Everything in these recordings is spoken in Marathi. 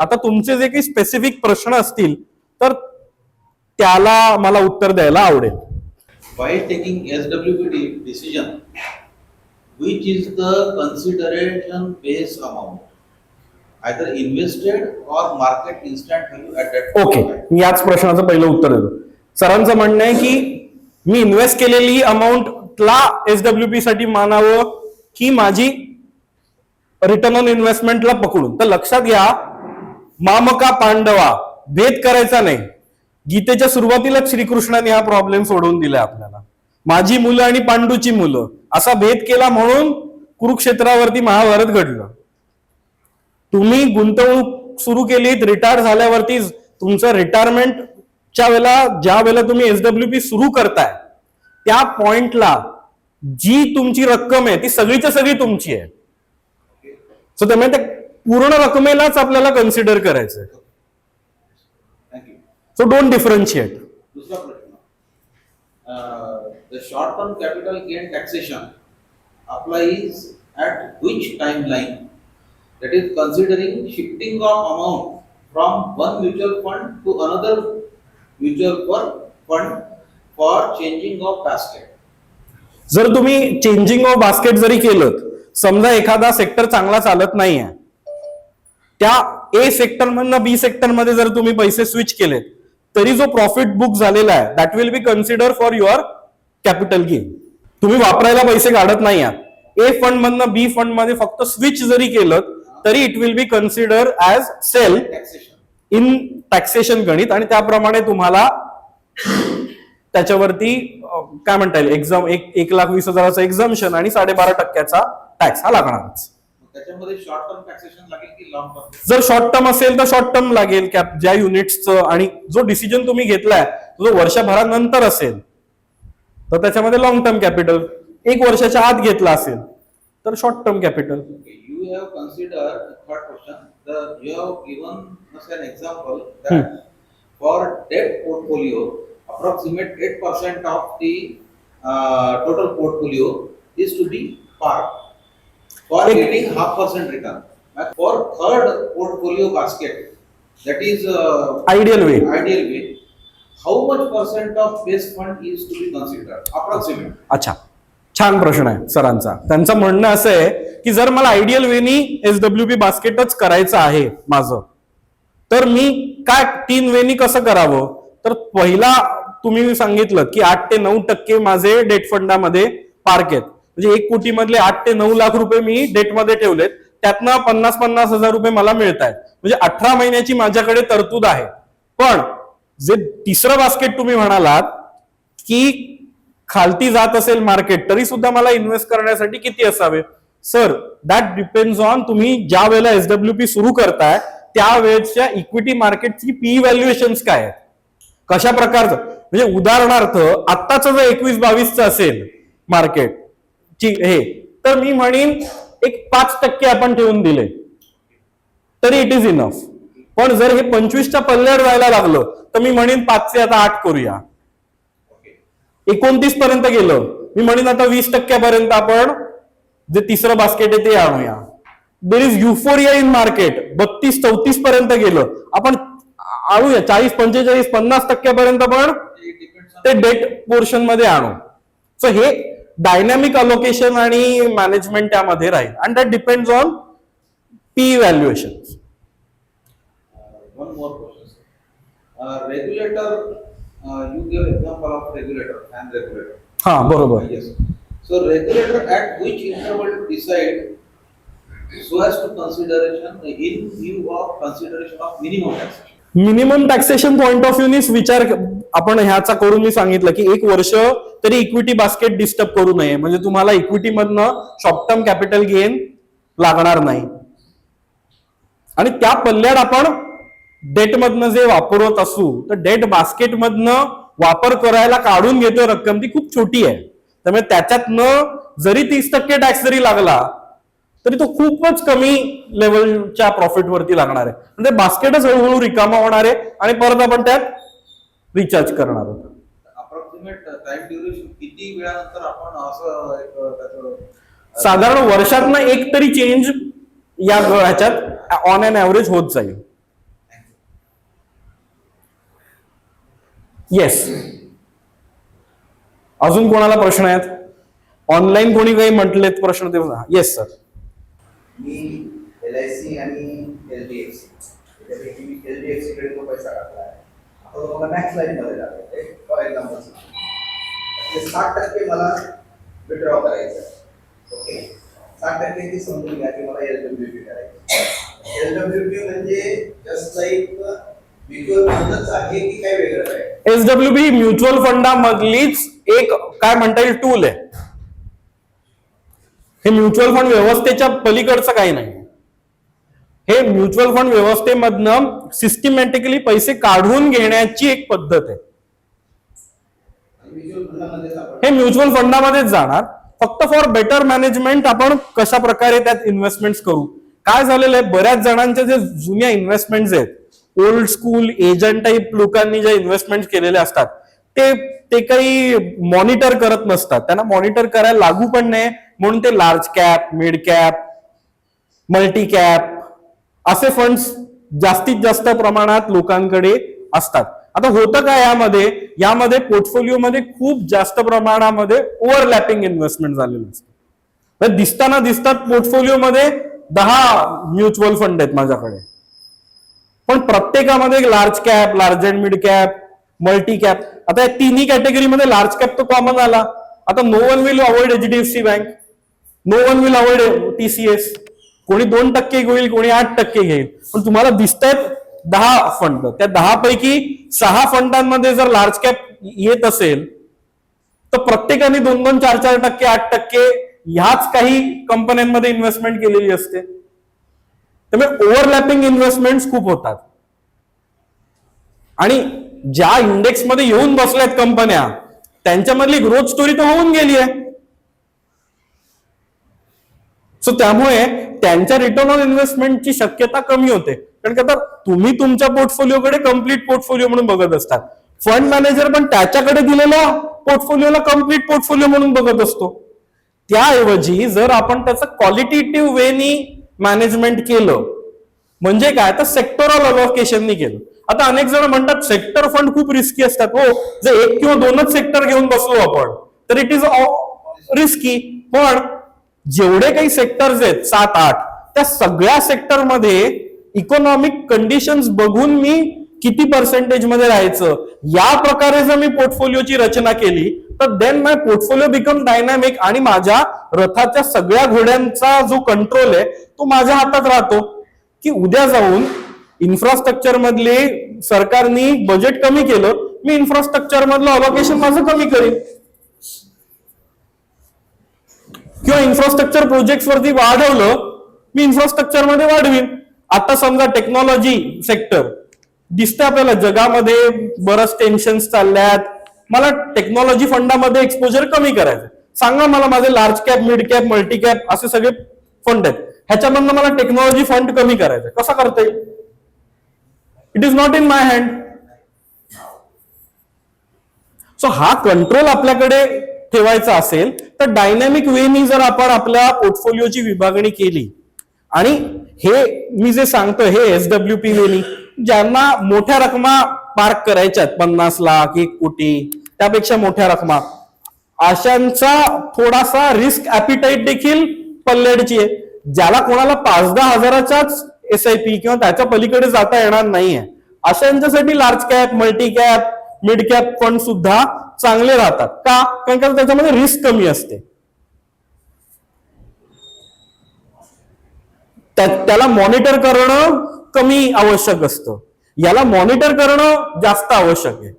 आता तुमचे जे काही स्पेसिफिक प्रश्न असतील तर त्याला मला उत्तर द्यायला आवडेल SWPD decision, which is the consideration base amount? Either invested or market instant value at that point okay. मी याच प्रश्नाचं पहिलं उत्तर देतो सरांचं म्हणणं आहे की मी इन्व्हेस्ट केलेली अमाऊंटला एसडब्ल्यू साठी मानावं की माझी रिटर्न ऑन इन्व्हेस्टमेंटला पकडून तर लक्षात घ्या मामका पांडवा भेद करायचा नाही. गीतेच्या सुरुवातीलाच श्रीकृष्णाने हा प्रॉब्लेम सोडवून दिला आपल्याला. माझी मुलं आणि पांडूची मुलं असा भेद केला म्हणून कुरुक्षेत्रावरती महाभारत घडलं. तुम्ही गुंतवणूक सुरू केलीत रिटायर झाल्यावरती तुमचं रिटायरमेंटच्या वेळेला ज्या वेळेला तुम्ही एसडब्ल्यू पी सुरू करताय त्या पॉइंटला जी तुमची रक्कम आहे ती सगळीच्या सगळी तुमची आहे. सो त्यामुळे त्या पूर्ण रकमेलाच आपल्याला कन्सिडर करायचंय. So don't differentiate short term capital gain taxation applies at which time line that is considering shifting of amount from one mutual fund to another mutual fund for changing of basket जर तुम्ही चेंजिंग ऑफ बास्केट जरी केलं समजा एखादा सेक्टर चांगला चालत नाही आहे त्या ए सेक्टर मधनं बी सेक्टरमध्ये जर तुम्ही पैसे स्विच केलेत तरी जो प्रॉफिट बुक झालेला आहे that will be consider for your capital gain तुम्ही वापरायला पैसे काढत नाही आहात. ए फंड मधनं बी फंडमध्ये फक्त स्विच जरी केलं तरी it will be consider as sale in taxation गणित. आणि त्याप्रमाणे तुम्हाला त्याच्यावरती काय म्हणता येईल? एक्झाम एक एक लाख वीस हजाराचा एक्झाम्शन आणि साडेबारा टक्क्याचा टॅक्स हा लागणारच. त्याच्यामध्ये शॉर्ट टर्म टॅक्सेशन लागेल की लॉंग टर्म जर शॉर्ट टर्म असेल तर शॉर्ट टर्म लागेल कॅप ज्या युनिट्सचं आणि जो डिसिजन तुम्ही घेतलाय जो वर्षभरानंतर असेल तर त्याच्यामध्ये लॉंग टर्म कॅपिटल एक वर्षाच्या आत घेतला असेल तर short term capital third question. The you have given us an example that for debt portfolio approximate 8% of the uh, total portfolio is to be parked. For getting half percent return for third portfolio basket that is uh, ideal way ideal way how much percent of base fund is to be considered approximate अच्छा छान प्रश्न आहे सरांचा त्यांचं म्हणणं असं आहे की जर मला आयडियल वेनी एस डब्ल्यू पी बास्केटच करायचं आहे माझं तर मी काय तीन वेनी कसं करावं तर पहिला तुम्ही सांगितलं की आठ ते नऊ टक्के माझे डेट फंडामध्ये पार्क आहेत म्हणजे एक कोटी मधले आठ ते नऊ लाख रुपये मी डेटमध्ये ठेवलेत. त्यातनं पन्नास पन्नास हजार रुपये मला मिळत आहेत म्हणजे अठरा महिन्याची माझ्याकडे तरतूद आहे. पण जे तिसरं बास्केट तुम्ही म्हणालात की खालती जात असेल मार्केट तरी सुद्धा मला इन्व्हेस्ट करण्यासाठी किती असावे? सर दॅट डिपेंड्स ऑन तुम्ही ज्या वेळेला एसडब्ल्यू पी सुरू करताय त्या वेळेच्या इक्विटी मार्केटची पी व्हॅल्युएशन काय आहे कशा प्रकारचं? म्हणजे उदाहरणार्थ आत्ताचं जर एकवीस बावीसचं असेल मार्केट हे. तर मी म्हणेन एक पाच टक्के आपण ठेवून दिले. तरी इट इज इनफ पण जर हे पंचवीसच्या पल्ल्यावर जायला लागलं तर मी म्हणेन पाचशे आता आठ करूया. एकोणतीस पर्यंत गेलं. मी म्हणेन आता वीस टक्क्यापर्यंत आपण जे तिसरं बास्केट आहे ते आणूया. There is euphoria in market बत्तीस चौतीस पर्यंत गेलं. आपण आणूया. चाळीस पंचेचाळीस पन्नास टक्क्यापर्यंत पण ते डेट पोर्शनमध्ये आणू. सो हे डायनॅमिक अलोकेशन आणि मॅनेजमेंट त्यामध्ये राहील. And that depends on P valuation regulator हा बरोबर. So regulator at which interval decide so has to consideration in of consideration of minimum minimum taxation point of view विचार आपण ह्याचा करून मी सांगितलं की एक वर्ष तरी इक्विटी बास्केट डिस्टर्ब करू नये. म्हणजे तुम्हाला इक्विटी मधनं शॉर्ट टर्म कॅपिटल गेन लागणार नाही. आणि त्या पल्ल्यात आपण डेट मधनं जे वापरत असू तर डेट बास्केट मधनं वापर करायला काढून घेतो रक्कम ती खूप छोटी आहे. त्यामुळे त्याच्यातनं जरी तीस टक्के टॅक्स जरी लागला तरी तो खूपच कमी लेवलच्या प्रॉफिट वरती लागणार आहे. म्हणजे बास्केटच हळूहळू रिकामा होणार आहे. आणि परत आपण त्यात रिचार्ज करणार होतो. साधारण वर्षात ना एक तरी चेंज या ह्याच्यात ऑन अन एव्हरेज होत जाईल. येस अजून कोणाला प्रश्न आहेत? ऑनलाईन कोणी काही म्हटलेत प्रश्न ते येस सर मी एल आय सी आणि एल डी एफ सी टाकला आता मला मॅक्स लाईन मध्ये टाकायचा फॉर एक्झाम्पल ते साठ टक्के मला विड्रॉ करायचं आहे. ओके साठ टक्के ती समजून घ्या की मला एल डब्ल्यू पी करायचं एल डब्ल्यू पी म्हणजे जस्ट लाईक म्युच्युअल फंडच आहे की काय वेगळं आहे? एस डब्ल्यू बी म्युच्युअल फंडामधलीच एक काय म्हणता येईल टूल आहे. हे म्युच्युअल फंड व्यवस्थेच्या पलीकडचं काही नाही. हे म्युच्युअल फंड व्यवस्थेमधनं सिस्टमॅटिकली पैसे काढून घेण्याची एक पद्धत आहे. हे म्युच्युअल फंडामध्येच जाणार. फक्त फॉर बेटर मॅनेजमेंट आपण कशा प्रकारे त्यात इन्व्हेस्टमेंट करू? काय झालेलं आहे? बऱ्याच जणांच्या जे जुन्या इन्व्हेस्टमेंट आहेत ओल्ड स्कूल एजंट टाईप लोकांनी जे इन्व्हेस्टमेंट केलेले असतात ते ते काही मॉनिटर करत नसतात. त्यांना मॉनिटर करायला लागू पण नाही म्हणून ते large cap mid cap multi cap असे फंड्स जास्तीत जास्त प्रमाणात लोकांकडे असतात. आता होतं काय यामध्ये? यामध्ये पोर्टफोलिओमध्ये खूप जास्त प्रमाणामध्ये ओव्हरलॅपिंग इन्व्हेस्टमेंट झालेलं असतं. दिसताना दिसतात पोर्टफोलिओमध्ये दहा म्युच्युअल फंड आहेत माझ्याकडे. पण प्रत्येकामध्ये large cap large and mid cap multi cap आता या तिन्ही कॅटेगरीमध्ये लार्ज कॅप तर कॉमन आला आता no one will avoid HDFC bank no one will avoid TCS कोणी दोन टक्के घेईल कोणी आठ टक्के घेईल. पण तुम्हाला दिसत आहेत दहा फंड त्या दहा पैकी सहा फंडांमध्ये जर लार्ज कॅप येत असेल तर प्रत्येकाने दोन दोन चार चार टक्के आठ टक्के ह्याच काही कंपन्यांमध्ये इन्व्हेस्टमेंट केलेली असते. त्यामुळे ओव्हरलॅपिंग इन्व्हेस्टमेंट खूप होतात. आणि ज्या इंडेक्समध्ये येऊन बसल्यात कंपन्या त्यांच्यामधली ग्रोथ स्टोरी तर होऊन गेली आहे सो त्यामुळे त्यांच्या रिटर्न ऑन इन्व्हेस्टमेंटची शक्यता कमी होते. कारण की आता तुम्ही तुमच्या पोर्टफोलिओकडे कंप्लीट पोर्टफोलिओ म्हणून बघत असतात. फंड मॅनेजर पण त्याच्याकडे दिलेल्या पोर्टफोलिओला कंप्लीट पोर्टफोलिओ म्हणून बघत असतो. त्याऐवजी जर आपण त्याचं क्वालिटेटिव्ह वेनी मॅनेजमेंट केलं म्हणजे काय? तर सेक्टरल अलोकेशननी केलं. आता अनेक जण म्हणतात सेक्टर फंड खूप रिस्की असतात. हो जर एक किंवा दोनच सेक्टर घेऊन बसलो आपण तर इट इज रिस्की पण जेवढे काही सेक्टर्स आहेत सात आठ त्या सगळ्या सेक्टरमध्ये इकॉनॉमिक कंडिशन्स बघून मी किती पर्सेंटेजमध्ये राहायचं या प्रकारे जर मी पोर्टफोलिओची रचना केली तर then my portfolio become dynamic आणि माझ्या रथाच्या सगळ्या घोड्यांचा जो कंट्रोल आहे तो माझ्या हातात राहतो. की उद्या जाऊन इन्फ्रास्ट्रक्चर मधले सरकारनी बजेट कमी केलं मी इन्फ्रास्ट्रक्चर मधलं अलोकेशन माझं कमी करेन. किंवा इन्फ्रास्ट्रक्चर प्रोजेक्ट वरती वाढवलं मी इन्फ्रास्ट्रक्चरमध्ये वाढवीन. आता समजा टेक्नॉलॉजी सेक्टर दिसतं आपल्याला जगामध्ये बरंच टेन्शन चालल्यात. मला टेक्नॉलॉजी फंडामध्ये एक्सपोजर कमी करायचं सांगा मला माझे large cap mid cap multi cap असे सगळे फंड आहेत. ह्याच्यामधनं मला टेक्नॉलॉजी फंड कमी करायचं कसा करता येईल? It is not in my hand so हा कंट्रोल आपल्याकडे ठेवायचा असेल तर डायनॅमिक वेनी जर आपण आपल्या पोर्टफोलिओची विभागणी केली आणि हे मी जे सांगतो हे एस डब्ल्यू पी वेनी ज्यांना मोठ्या रकमा पार्क करायच्यात पन्नास लाख एक कोटी त्यापेक्षा मोठ्या रकमा अशांचा थोडासा रिस्क ऍपिटाईट देखील पल्लेडची आहे. ज्याला कोणाला पाच दहा हजाराच्याच एस आय पी किंवा त्याच्या पलीकडे जाता येणार नाहीये. अशांच्यासाठी large cap multi cap mid cap fund सुद्धा चांगले राहतात. का? कारण का त्याच्यामध्ये रिस्क कमी असते. त्याला मॉनिटर करणं कमी आवश्यक असतं. याला मॉनिटर करणं जास्त आवश्यक आहे.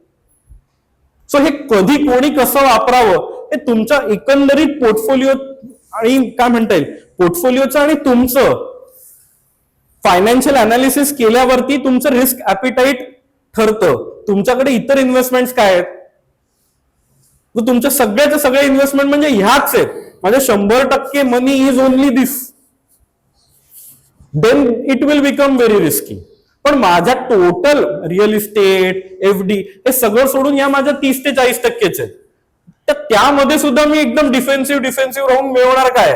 सो हे कधी कोणी कसं वापरावं? हे तुमच्या एकंदरीत पोर्टफोलिओ आणि काय म्हणता येईल? पोर्टफोलिओचं आणि तुमचं फायनान्शियल अनालिसिस केल्यावरती तुमचं रिस्क ऍपिटाईट ठरतं. तुमच्याकडे इतर इन्व्हेस्टमेंट काय आहेत? तर तुमच्या सगळ्याचे सगळे इन्व्हेस्टमेंट म्हणजे ह्याच आहेत. म्हणजे शंभर टक्के money is only this then it will become very risky पण माझ्या total real estate F D हे सगळं सोडून या माझ्या तीस ते चाळीस टक्केच आहेत. तर त्यामध्ये सुद्धा मी एकदम डिफेन्सिव्ह डिफेन्सिव्ह राहून मिळवणार काय?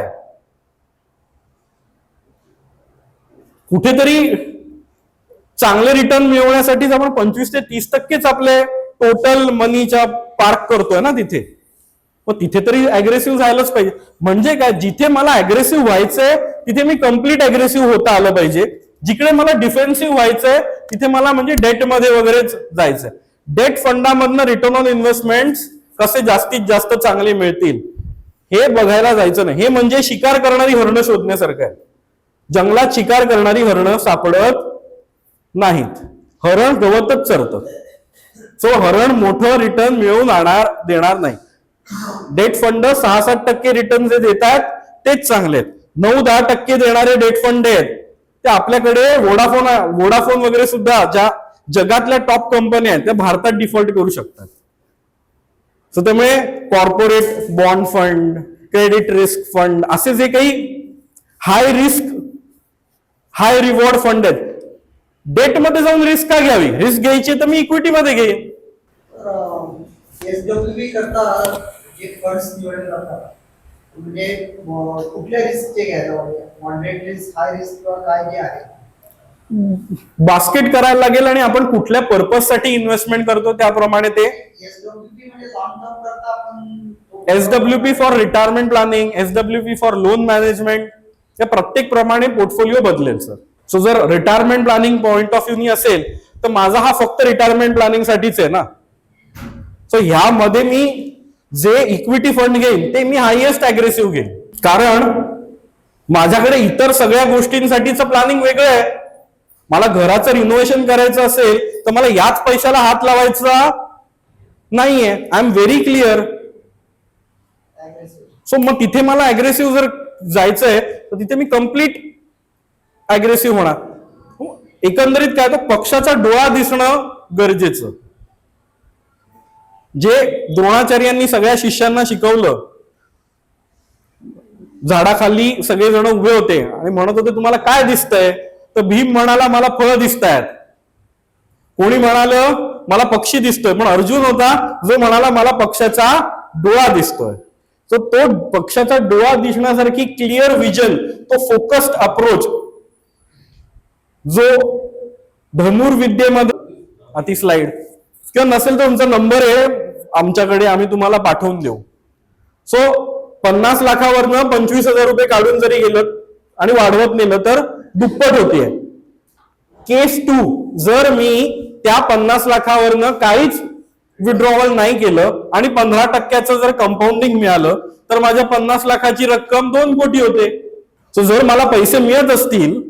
कुठेतरी चांगले रिटर्न मिळवण्यासाठीच आपण पंचवीस ते तीस टक्केच आपले टोटल मनीच्या पार्क करतोय ना तिथे. मग तिथे तरी अग्रेसिव्ह झालंच पाहिजे. म्हणजे काय जिथे मला अग्रेसिव्ह व्हायचंय तिथे मी कंप्लीट अग्रेसिव्ह होता आलं पाहिजे. जिकडे मला डिफेन्सिव्ह व्हायचंय तिथे मला म्हणजे डेटमध्ये वगैरेच जायचंय. डेट फंडामधनं रिटर्न ऑन इन्व्हेस्टमेंट कसे जास्तीत जास्त चांगले मिळतील हे बघायला जायचं नाही. हे म्हणजे शिकार करणारी हरणं शोधण्यासारखं आहे. जंगलात शिकार करणारी हरणं सापडत नाहीत. हरण गवतच चरतं. सो हरण मोठं रिटर्न मिळवून आणणार देणार नाही. डेट फंड सहा सात टक्के रिटर्न जे देतात तेच चांगले आहेत. नऊ दहा टक्के देणारे डेट फंड आहेत. ते आपल्याकडे वोडाफोन वोडाफोन वगैरे सुद्धा ज्या जगातल्या टॉप कंपन्या आहेत त्या भारतात डिफॉल्ट करू शकतात. सो त्यामुळे corporate bond fund credit risk fund असे जे काही high risk high reward fund आहेत डेटमध्ये जाऊन रिस्क का घ्यावी? रिस्क घ्यायची तर मी इक्विटीमध्ये घेईन. घेईन एस डब्ल्यू बी करता जे फंड्स निवडले जातात. म्हणजे कुठल्या रिस्कचे घ्यायला पाहिजे मॉडरेट रिस्क हाय रिस्क किंवा काय जे आहे? बास्केट करायला लागेल आणि आपण कुठल्या पर्पजसाठी इन्व्हेस्टमेंट करतो त्याप्रमाणे ते? S W P for retirement planning S W P for loan management या प्रत्येक प्रमाणे पोर्टफोलिओ बदलेल सर सो जर retirement planning point of view असेल तर माझा हा फक्त रिटायरमेंट प्लॅनिंग साठीच आहे ना? सो ह्यामध्ये मी जे इक्विटी फंड घेईन ते मी हायएस्ट अग्रेसिव्ह घेईन. कारण माझ्याकडे इतर सगळ्या गोष्टींसाठीचं प्लॅनिंग वेगळं आहे. मला घराचं रिनोव्हेशन करायचं असेल तर मला याच पैशाला हात लावायचा नाहीये. I am very clear. So मग तिथे मला अग्रेसिव्ह जर जायचंय तर तिथे मी कंप्लीट अग्रेसिव्ह होणार. एकंदरीत काय तर पक्षाचा डोळा दिसणं गरजेचं. जे द्रोणाचार्यांनी सगळ्या शिष्यांना शिकवलं झाडाखाली सगळेजण उभे होते आणि म्हणत होते तुम्हाला काय दिसतंय? तर भीम म्हणाला मला फळं दिसत आहेत कोणी म्हणालं मला पक्षी दिसतोय. पण अर्जुन होता जो म्हणाला मला पक्षाचा डोळा दिसतोय. तो तो पक्षाचा डोळा दिसण्यासारखी क्लिअर विजन तो फोकस्ड अप्रोच जो धनुर्विद्येमध्ये अति स्लाइड किंवा नसेल तर तुमचा नंबर आहे आमच्याकडे आम्ही तुम्हाला पाठवून देऊ. सो पन्नास लाखावरनं पंचवीस हजार रुपये काढून जरी गेलं आणि वाढवत नेलं तर दुप्पट होतीये केस टू जर मी त्या पन्नास लाखावरनं काहीच विड्रॉवल नाही केलं आणि पंधरा टक्क्याचं जर कंपाऊंडिंग मिळालं तर माझ्या पन्नास लाखाची रक्कम दोन कोटी होते. सो जर मला पैसे मिळत असतील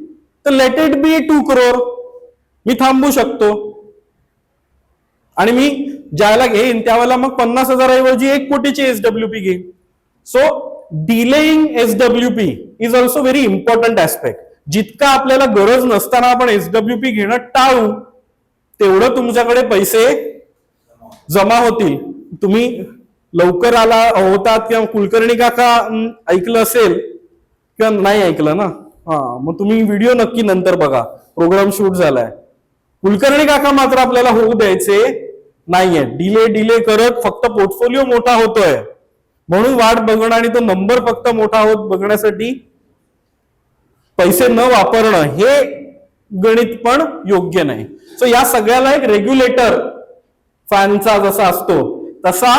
तर let it be two crore मी थांबू शकतो. आणि मी ज्याला घेईन त्यावेळेला मग पन्नास हजाराऐवजी एक कोटीची एसडब्ल्यू पी घेईन. So delaying S W P is also very important aspect जितका आपल्याला गरज नसताना आपण एसडब्ल्यू पी घेणं टाळू तेवढं तुमच्याकडे पैसे जमा होतील. तुम्ही लवकर आला होतात किंवा कुलकर्णी काका ऐकलं असेल किंवा नाही ऐकलं ना? हा मग तुम्ही व्हिडिओ नक्की नंतर बघा. प्रोग्राम शूट झालाय. कुलकर्णी काका मात्र आपल्याला होऊ द्यायचे नाहीये. डिले डिले करत फक्त पोर्टफोलिओ मोठा होतोय. म्हणून वाट बघणं आणि तो नंबर फक्त मोठा होत बघण्यासाठी पैसे न वापरणं हे गणित पण योग्य नाही. सो या सगळ्याला एक रेग्युलेटर फॅनचा जसा असतो तसा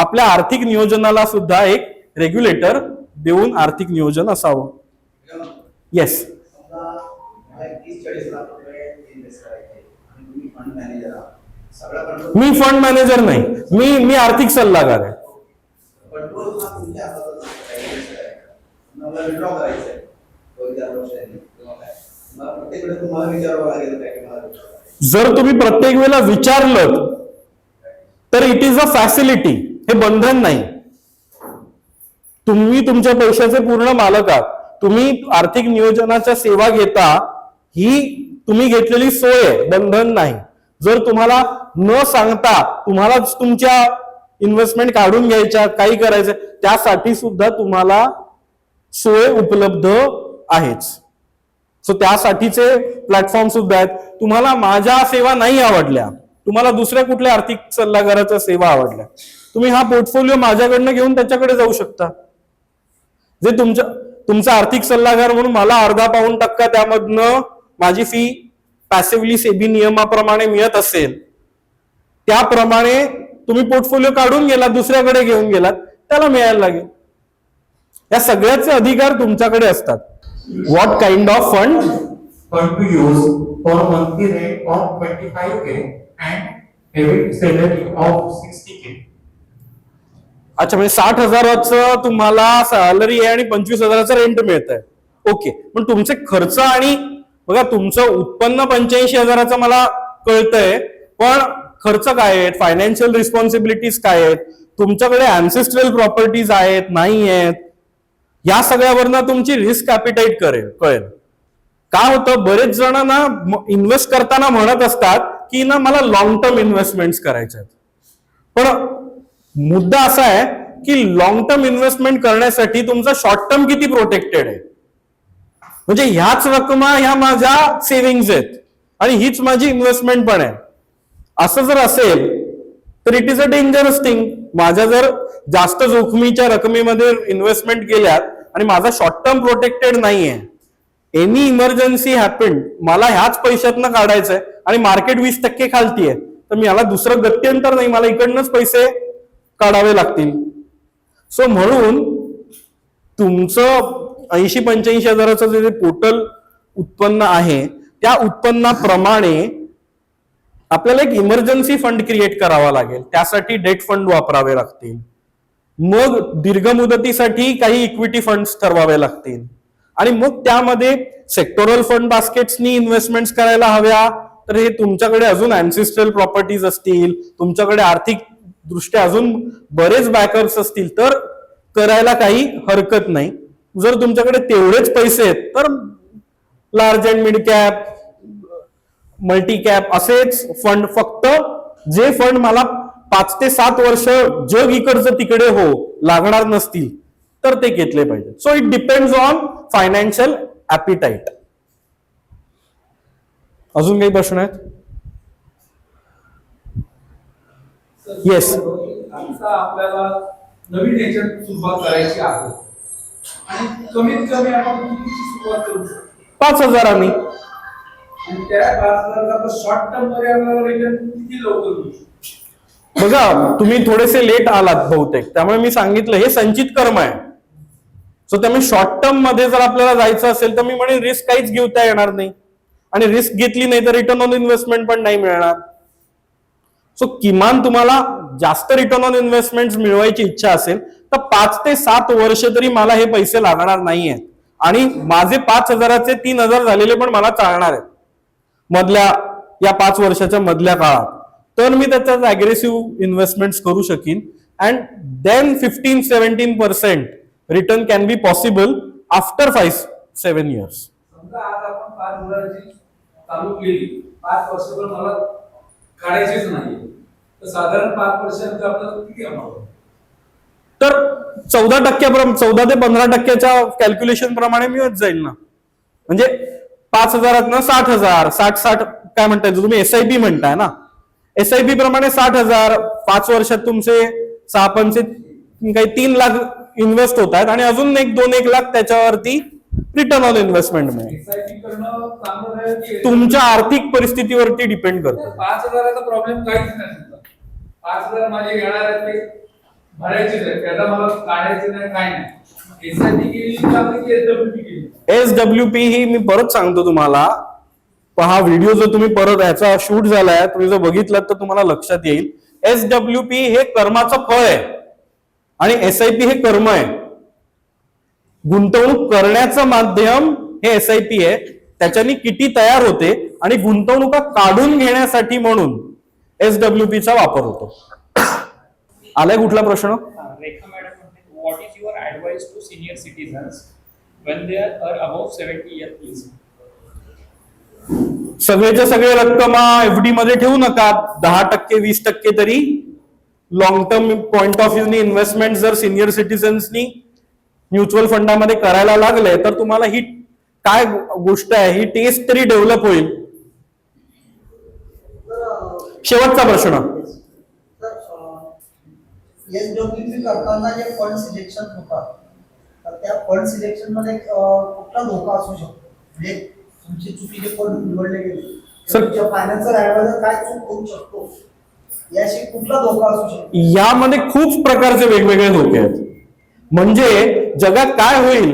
आपल्या आर्थिक नियोजनाला सुद्धा एक रेग्युलेटर देऊन आर्थिक नियोजन असावं. येस तीस चाळीस लाख रुपये इन्व्हेस्ट करायचे आणि तुम्ही फंड मॅनेजर आहात सगळं कंट्रोल मी फंड मॅनेजर नाही. मी मी आर्थिक सल्लागार आहे. कंट्रोल हा तुमच्या हातात असतो मला विड्रॉ करायचं आहे दोन चार वर्षांनी किंवा काय? मला प्रत्येक वेळेस तुम्हाला विचारावं लागेल काय की मला withdraw करायचं आहे. जर तुम्ही प्रत्येक वेळेला विचारलं तर इट इज अ फॅसिलिटी हे बंधन नाही. तुम्ही तुमच्या पैशाचे पूर्ण मालक आहात. तुम्ही आर्थिक नियोजनाच्या सेवा घेता. ही तुम्ही घेतलेली सोय आहे बंधन नाही. जर तुम्हाला न सांगता तुम्हालाच तुमच्या इन्व्हेस्टमेंट काढून घ्यायच्या काही करायचं त्यासाठी सुद्धा तुम्हाला सोय उपलब्ध आहेच. सो त्यासाठीचे प्लॅटफॉर्म सुद्धा आहेत. तुम्हाला माझ्या सेवा नाही आवडल्या. तुम्हाला दुसऱ्या कुठल्या आर्थिक सल्लागाराच्या सेवा आवडल्या. तुम्ही हा पोर्टफोलिओ माझ्याकडनं घेऊन त्याच्याकडे जाऊ शकता. जे तुमच्या तुमचा आर्थिक सल्लागार म्हणून मला अर्धा पाऊन टक्का त्यामधनं माझी फी पॅसिव्हली सेबी नियमाप्रमाणे मिळत असेल त्याप्रमाणे तुम्ही पोर्टफोलिओ काढून गेलात दुसऱ्याकडे घेऊन गेलात त्याला मिळायला लागेल. या सगळ्याचे अधिकार तुमच्याकडे असतात. What kind of fund fund to use for monthly rate of 25k and average salary of 60k. अच्छा म्हणजे साठ हजाराचं तुम्हाला सॅलरी आहे आणि पंचवीस हजाराचं रेंट मिळत आहे ओके पण तुमचे खर्च आणि बघा तुमचं उत्पन्न पंच्याऐंशी हजाराचं मला कळतंय पण खर्च काय आहेत? फायनान्शियल रिस्पॉन्सिबिलिटीज काय आहेत? तुमच्याकडे अँसेस्ट्रल प्रॉपर्टीज आहेत नाही आहेत या सगळ्यावरनं तुमची रिस्क ॲपिटाईट करेल कळेल. काय होतं? बरेच जण ना इन्व्हेस्ट करताना म्हणत असतात की ना मला लॉंग टर्म इन्व्हेस्टमेंट करायच्या आहेत. पण मुद्दा असा आहे की लॉंग टर्म इन्व्हेस्टमेंट करण्यासाठी तुमचा शॉर्ट टर्म किती प्रोटेक्टेड आहे? म्हणजे ह्याच रकमा ह्या माझ्या सेव्हिंग्ज आहेत. आणि हीच माझी इन्व्हेस्टमेंट पण आहे. असं जर असेल तर it is a dangerous thing माझ्या जर जास्त जोखमीच्या रकमेमध्ये इन्व्हेस्टमेंट केल्यात आणि माझा शॉर्ट टर्म प्रोटेक्टेड नाहीये. एनी इमर्जन्सी हॅपन मला ह्याच पैशातनं काढायचंय आणि मार्केट वीस टक्के खालती आहे तर मी याला दुसरं गत्यंतर नाही मला इकडनंच पैसे काढावे लागतील. सो म्हणून तुमचं ऐंशी पंच्याऐंशी हजाराचं जे टोटल उत्पन्न आहे त्या उत्पन्नाप्रमाणे आपल्याला एक इमर्जन्सी फंड क्रिएट करावा लागेल. त्यासाठी डेट फंड वापरावे लागतील. मग दीर्घ मुदतीसाठी काही इक्विटी फंड्स ठरवावे लागतील. आणि मग त्यामध्ये सेक्टोरल फंड बास्केट्सनी इन्व्हेस्टमेंट्स करायला हव्या. तर हे तुमच्याकडे अजून अँसिस्ट्रल प्रॉपर्टीज असतील. तुमच्याकडे आर्थिक दृष्ट्या अजून बरेच बॅकर्स असतील. तर करायला काही हरकत नाही. जर तुमच्याकडे तेवढेच पैसे आहेत तर large and mid cap multi cap असेच फंड फक्त जे फंड मला पाच ते सात वर्ष जग इकडचं तिकडे हो लागणार नसतील तर ते घेतले पाहिजे. So it depends on financial appetite अजून काही प्रश्न आहेत? येस आपल्याला नवीन याच्यात सुरुवात करायची आहे. आणि कमीत कमी आपण कितीची सुरुवात करू शकतो? पाच हजारांनी आणि त्या पाच हजाराचा शॉर्ट टर्ममध्ये आपल्याला रिटर्न किती लवकर मिळू शकतो? बघा तुम्ही थोडेसे लेट आलात बहुतेक. त्यामुळे मी सांगितलं हे संचित कर्म आहे. सो त्यामुळे शॉर्ट टर्ममध्ये जर आपल्याला जायचं असेल तर मी म्हणेन रिस्क काहीच घेता येणार नाही. आणि रिस्क घेतली नाही तर रिटर्न ऑन इन्व्हेस्टमेंट पण नाही मिळणार. सो किमान तुम्हाला जास्त रिटर्न ऑन इन्व्हेस्टमेंट मिळवायची इच्छा असेल तर पाच ते सात वर्ष तरी मला हे पैसे लागणार नाहीयेत आणि माझे पाच हजाराचे तीन हजार झालेले पण मला चालणार आहेत. मधल्या या पाच वर्षाच्या मधल्या काळात. तर मी त्याच्यात अग्रेसिव्ह इन्व्हेस्टमेंट करू शकीन. And then fifteen seventeen percent return can be possible after five seven years साधारण पाच वर्षानंतर किती अमाऊंट तर चौदा टक्क्या चौदा ते पंधरा टक्क्याच्या कॅल्क्युलेशन प्रमाणे मिळत जाईल ना. म्हणजे पाच हजारात साठ हजार साठ साठ काय म्हणताय तुम्ही एसआयपी म्हणताय ना. एसआयपी प्रमाणे साठ हजार पाच वर्षात तुमचे सहा पंचे काही तीन लाख इन्व्हेस्ट होत आहेत आणि अजून एक दोन एक लाख त्याच्यावरती रिटर्न ऑन इन्व्हेस्टमेंट मिळेल. तुमच्या आर्थिक परिस्थितीवरती डिपेंड करतं. पाच हजाराचा प्रॉब्लेम काहीच नाही. मला नाही काय नाही. केली की एसडब्ल्यूपी केली. एस डब्ल्यू पी ही मी परत सांगतो तुम्हाला. पण हा व्हिडिओ जर तुम्ही परत याचा शूट झालाय तुम्ही जर बघितलात तर तुम्हाला लक्षात येईल. एस डब्ल्यू पी हे कर्माचं फळ आहे. आणि एस आय पी हे कर्म आहे. गुंतवणूक करण्याचं माध्यम हे एस आय पी आहे. त्याच्यानी किती तयार होते आणि गुंतवणुका काढून घेण्यासाठी म्हणून एस डब्ल्यू पी चा वापर होतो. आलाय कुठला प्रश्न? Rekha madam, what is your advice to senior citizens when they are above 70 years please? सगळेच्या सगळे रक्कमा एफडी मध्ये ठेवू नका. दहा टक्के वीस टक्के तरी लॉंग टर्म पॉइंट ऑफ व्ह्यूनी इन्व्हेस्टमेंट जर सिनियर सिटीजन्सनी म्युच्युअल फंडामध्ये करायला लागले तर तुम्हाला ही काय गोष्ट आहे? ही टेस्ट तरी डेव्हलप होईल. शेवटचा प्रश्न. एस डब्ल्यू करताना जे फंड सिलेक्शन होतात तर त्या फंड सिलेक्शनमध्ये कुठला धोका असू शकतो? म्हणजे तुमचे फंड निवडले गेले तुमच्या फायनान्शियल ऍडवायझर काय चूक करू शकतो? याशी कुठला धोका असू शकतो? यामध्ये खूप प्रकारचे वेगवेगळे धोके आहेत. म्हणजे जगात काय होईल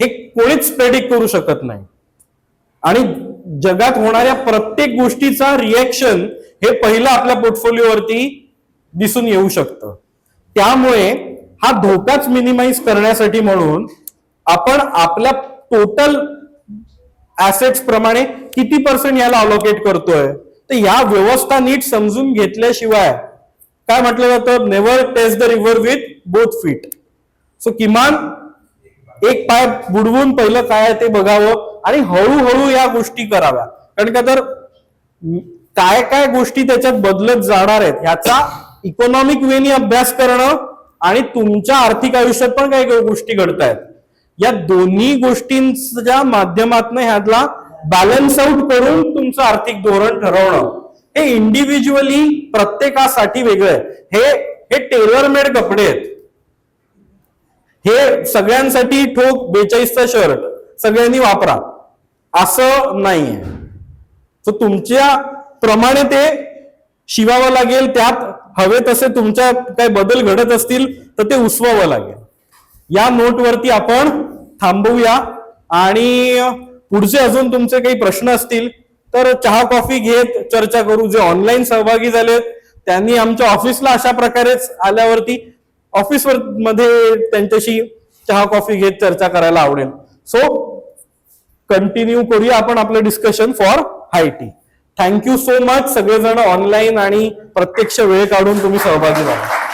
हे कोणीच प्रेडिक्ट करू शकत नाही. आणि जगात होणाऱ्या प्रत्येक गोष्टीचा रिएक्शन हे पहिलं आपल्या पोर्टफोलिओवरती दिसून येऊ शकतं. त्यामुळे हा धोकाच मिनिमाइज करण्यासाठी म्हणून आपण आपल्या टोटल ऍसेट्स प्रमाणे किती पर्सेंट याला अलोकेट करतोय? तर या व्यवस्था नीट समजून घेतल्याशिवाय काय म्हटलं जातं? Never test the river with both feet so किमान एक पाय बुडवून पहिलं काय आहे ते बघावं आणि हळूहळू या गोष्टी कराव्या कारण का तर काय काय गोष्टी त्याच्यात बदलत जाणार आहेत ह्याचा इकॉनॉमिक वेनी अभ्यास करणं आणि तुमच्या आर्थिक आयुष्यात पण काही काही गोष्टी घडत आहेत या दोन्ही गोष्टींच्या माध्यमातून ह्यातला बॅलन्स आउट करून तुमचं आर्थिक धोरण ठरवणं. हे इंडिव्हिज्युअली प्रत्येकासाठी वेगळं आहे. हे हे टेलरमेड कपडे आहेत. हे सगळ्यांसाठी ठोक बेचाळीसचा शर्ट सगळ्यांनी वापरा. असं नाहीये. तर तुमच्या प्रमाणे ते शिवावं लागेल त्यात हवे तसे तुमच्या काही बदल घडत असतील तर ते उसवावं लागेल. या नोटवरती आपण थांबवूया. आणि पुढचे अजून तुमचे काही प्रश्न असतील तर चहा कॉफी घेत चर्चा करू. जे ऑनलाईन सहभागी झालेत त्यांनी आमच्या ऑफिसला अशा प्रकारेच आल्यावरती ऑफिसवर मध्ये त्यांच्याशी चहा कॉफी घेत चर्चा करायला आवडेल. सो कंटिन्यू करूया आपण आपलं डिस्कशन फॉर हायटी थँक्यू सो मच सगळेजण ऑनलाईन आणि प्रत्यक्ष वेळ काढून तुम्ही सहभागी झाला